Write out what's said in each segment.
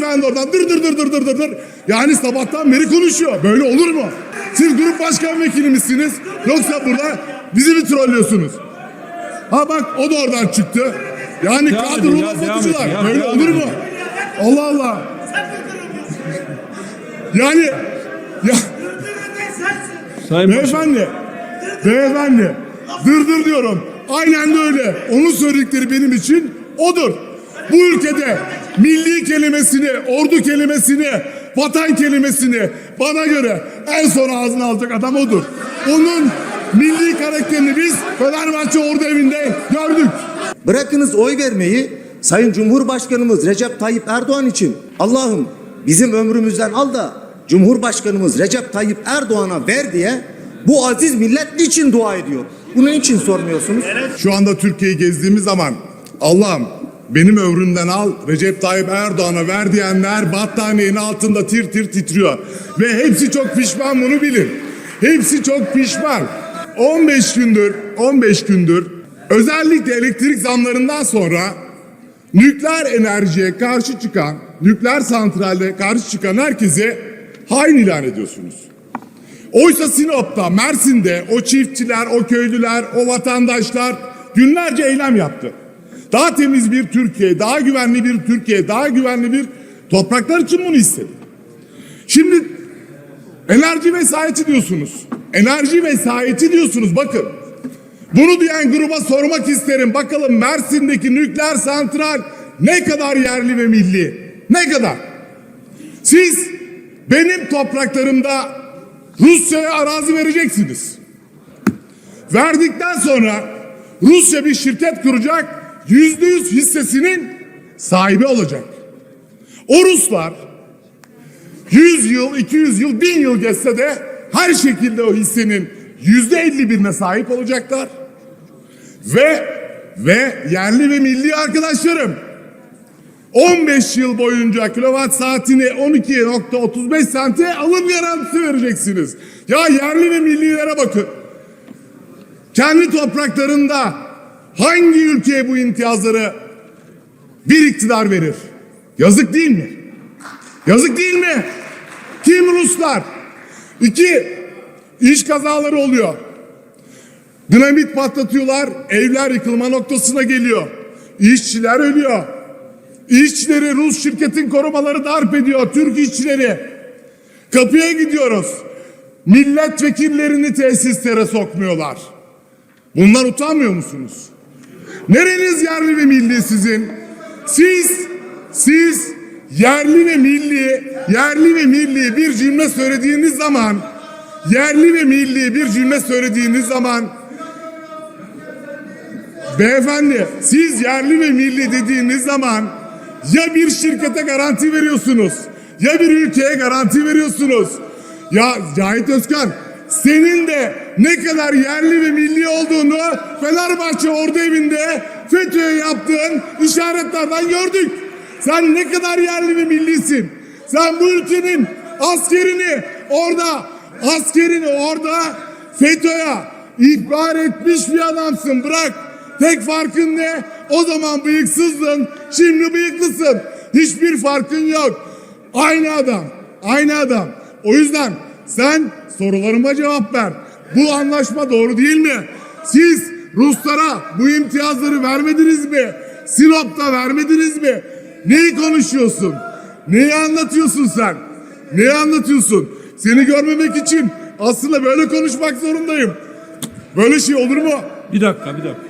Beyefendi oradan dır dır dır dır dır dır dır. Yani sabahtan beri konuşuyor. Böyle olur mu? Siz grup başkan vekili misiniz? Yoksa burada bizi mi trollüyorsunuz? Ha bak o da oradan çıktı. Yani Devam kadrolu edin ya, Böyle olur mu? Allah Allah. Yani ya Sayın beyefendi beyefendi dır dır diyorum. Aynen de öyle. Onun söyledikleri benim için odur. Bu ülkede milli kelimesini, ordu kelimesini, vatan kelimesini bana göre en son ağzına alacak adam odur. Onun milli karakterini biz Fenerbahçe Ordu Evi'nde gördük. Bırakınız oy vermeyi Sayın Cumhurbaşkanımız Recep Tayyip Erdoğan için Allah'ım bizim ömrümüzden al da Cumhurbaşkanımız Recep Tayyip Erdoğan'a ver diye bu aziz millet için dua ediyor. Bunun için sormuyorsunuz. Şu anda Türkiye'yi gezdiğimiz zaman Allah'ım benim ömrümden al Recep Tayyip Erdoğan'a ver diyenler battaniyenin altında tir tir titriyor. Ve hepsi çok pişman bunu bilin. Hepsi çok pişman. 15 gündür 15 gündür özellikle elektrik zamlarından sonra nükleer enerjiye karşı çıkan, nükleer santralle karşı çıkan herkese hain ilan ediyorsunuz. Oysa Sinop'ta, Mersin'de o çiftçiler, o köylüler, o vatandaşlar günlerce eylem yaptı. Daha temiz bir Türkiye, daha güvenli bir Türkiye, daha güvenli bir topraklar için bunu istedi. Şimdi enerji vesayeti diyorsunuz. Enerji vesayeti diyorsunuz bakın. Bunu diyen gruba sormak isterim. Bakalım Mersin'deki nükleer santral ne kadar yerli ve milli? Ne kadar? Siz benim topraklarımda Rusya'ya arazi vereceksiniz. Verdikten sonra Rusya bir şirket kuracak, yüzde yüz hissesinin sahibi olacak. O Ruslar 100 yıl, 200 yıl, 1000 yıl geçse de her şekilde o hissenin yüzde 51'ine sahip olacaklar. Ve ve yerli ve milli arkadaşlarım 15 yıl boyunca kilowatt saatini 12.35 sente alım garantisi vereceksiniz. Ya yerli ve millilere bakın. Kendi topraklarında hangi ülkeye bu imtiyazları bir iktidar verir? Yazık değil mi? Yazık değil mi? Kim Ruslar? İki, iş kazaları oluyor. Dinamit patlatıyorlar, evler yıkılma noktasına geliyor. İşçiler ölüyor. İşçileri Rus şirketin korumaları darp ediyor. Türk işçileri. Kapıya gidiyoruz. Milletvekillerini tesislere sokmuyorlar. Bunlar utanmıyor musunuz? Nereniz yerli ve milli sizin? Siz, siz yerli ve milli, yerli ve milli bir cümle söylediğiniz zaman, yerli ve milli bir cümle söylediğiniz zaman Beyefendi siz yerli ve milli dediğiniz zaman ya bir şirkete garanti veriyorsunuz ya bir ülkeye garanti veriyorsunuz. Ya Cahit Özkan senin de ne kadar yerli ve milli olduğunu Fenerbahçe Ordu Evi'nde FETÖ'ye yaptığın işaretlerden gördük. Sen ne kadar yerli ve millisin. Sen bu ülkenin askerini orada askerini orada FETÖ'ye ihbar etmiş bir adamsın. Bırak. Tek farkın ne? O zaman bıyıksızdın. Şimdi bıyıklısın. Hiçbir farkın yok. Aynı adam. Aynı adam. O yüzden sen sorularıma cevap ver. Bu anlaşma doğru değil mi? Siz Ruslara bu imtiyazları vermediniz mi? Sinop'ta vermediniz mi? Neyi konuşuyorsun? Neyi anlatıyorsun sen? Neyi anlatıyorsun? Seni görmemek için aslında böyle konuşmak zorundayım. Böyle şey olur mu? Bir dakika bir dakika.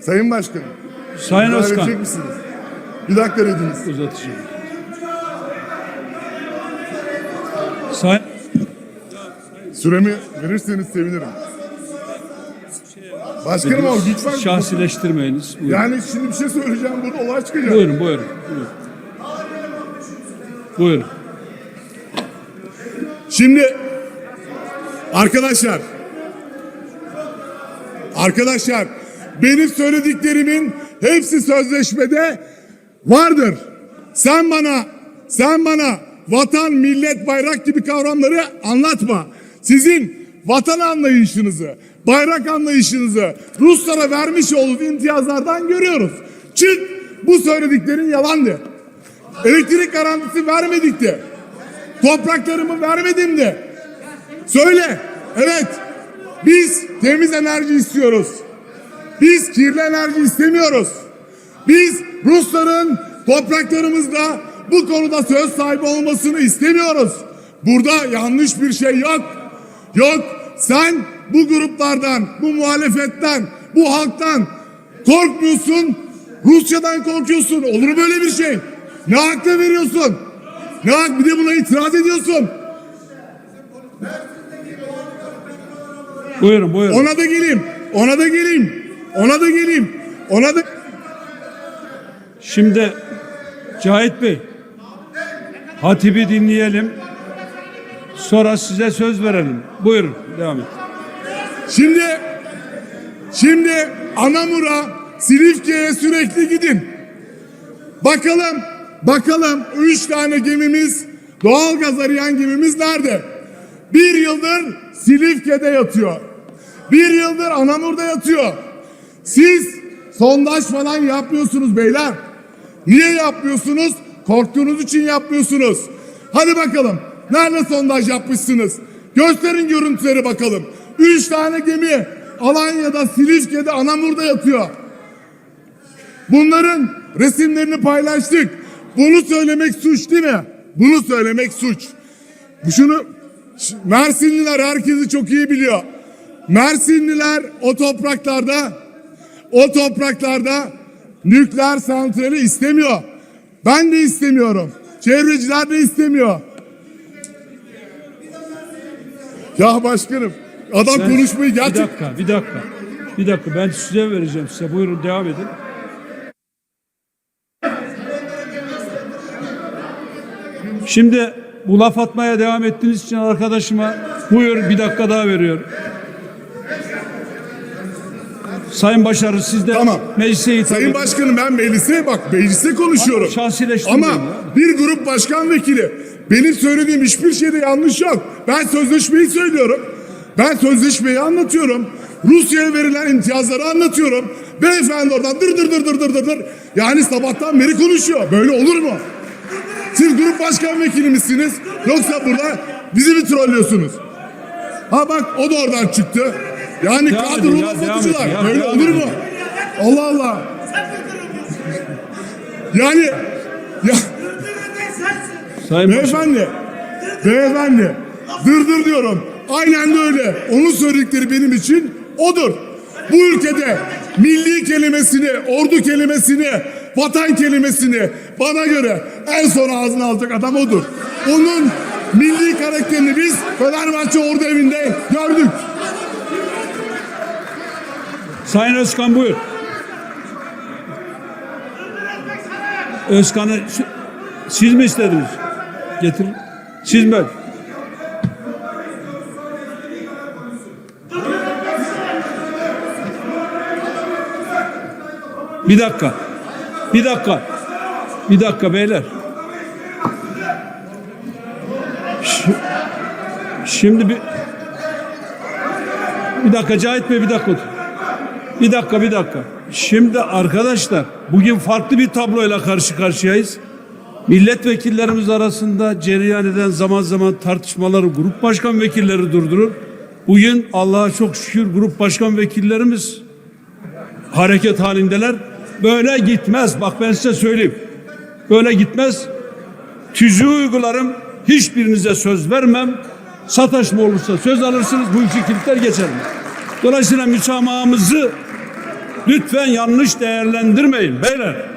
Sayın Başkanım. Sayın Özkan. misiniz? Bir dakika dediniz. Uzatacağım. Sayın Süremi verirseniz sevinirim. Başkanım ama lütfen. şahsileştirmeyiniz. Buyurun. Yani şimdi bir şey söyleyeceğim burada olay çıkacak. Buyurun buyurun. Buyurun. Buyurun. Şimdi arkadaşlar arkadaşlar benim söylediklerimin hepsi sözleşmede vardır. Sen bana sen bana vatan, millet, bayrak gibi kavramları anlatma. Sizin vatan anlayışınızı, bayrak anlayışınızı Ruslara vermiş olduğunuz imtiyazlardan görüyoruz. Çık Bu söylediklerin yalandı. Elektrik garantisi vermedik de. Topraklarımı vermedim de. Söyle. Evet. Biz temiz enerji istiyoruz. Biz kirli enerji istemiyoruz. Biz Rusların topraklarımızda bu konuda söz sahibi olmasını istemiyoruz. Burada yanlış bir şey yok. Yok. Sen bu gruplardan, bu muhalefetten, bu halktan korkmuyorsun. Rusya'dan korkuyorsun. Olur mu böyle bir şey? Ne hakla veriyorsun? Ne hak bir de buna itiraz ediyorsun. Buyurun buyurun. Ona da geleyim. Ona da geleyim. Ona da geleyim. Ona da Şimdi Cahit Bey, hatibi dinleyelim. Sonra size söz verelim. Buyurun devam et. Şimdi şimdi Anamur'a, Silifke'ye sürekli gidin. Bakalım, bakalım üç tane gemimiz, doğalgaz arayan gemimiz nerede? Bir yıldır Silifke'de yatıyor. Bir yıldır Anamur'da yatıyor. Siz sondaj falan yapmıyorsunuz beyler. Niye yapmıyorsunuz? Korktuğunuz için yapmıyorsunuz. Hadi bakalım. Nerede sondaj yapmışsınız? Gösterin görüntüleri bakalım. Üç tane gemi Alanya'da, Silifke'de, Anamur'da yatıyor. Bunların resimlerini paylaştık. Bunu söylemek suç değil mi? Bunu söylemek suç. Bu Şunu Mersinliler herkesi çok iyi biliyor. Mersinliler o topraklarda o topraklarda nükleer santrali istemiyor. Ben de istemiyorum. Çevreciler de istemiyor. Ya başkanım adam Sen- konuşmayı Bir gerçek dakika, bir dakika. Bir dakika ben size vereceğim size. Buyurun devam edin. Şimdi bu laf atmaya devam ettiğiniz için arkadaşıma buyur bir dakika daha veriyorum. Sayın Başarı siz de Tamam. meclise hitap Sayın edin. Başkanım ben meclise bak meclise konuşuyorum. Ama Ama bir grup başkan vekili benim söylediğim hiçbir şeyde yanlış yok. Ben sözleşmeyi söylüyorum. Ben sözleşmeyi anlatıyorum. Rusya'ya verilen imtiyazları anlatıyorum. Beyefendi oradan dır dır dır dır dır dır dır. Yani sabahtan beri konuşuyor. Böyle olur mu? Siz grup başkan vekili misiniz? Yoksa burada bizi mi trollüyorsunuz? Ha bak o da oradan çıktı. Yani Devam kadrolu satıcılar. ya, Böyle olur mu? Allah Allah. Yani ya Sayın beyefendi beyefendi dır dır diyorum. Aynen de öyle. Onun söyledikleri benim için odur. Bu ülkede milli kelimesini, ordu kelimesini, vatan kelimesini bana göre en son ağzına alacak adam odur. Onun milli karakterini biz Fenerbahçe Ordu evinde gördük. Sayın Özkan buyur. Özkan'ı si- siz mi istediniz? Getir. Siz mi? Bir dakika. Bir dakika. Bir dakika beyler. Şi- Şimdi bir bir dakika Cahit Bey bir dakika. Bir dakika bir dakika. Şimdi arkadaşlar bugün farklı bir tabloyla karşı karşıyayız. Milletvekillerimiz arasında cereyan eden zaman zaman tartışmaları grup başkan vekilleri durdurur. Bugün Allah'a çok şükür grup başkan vekillerimiz hareket halindeler. Böyle gitmez. Bak ben size söyleyeyim. Böyle gitmez. Tüzüğü uygularım. Hiçbirinize söz vermem. Sataşma olursa söz alırsınız. Bu fikirler geçer. Dolayısıyla müsamahımızı lütfen yanlış değerlendirmeyin beyler.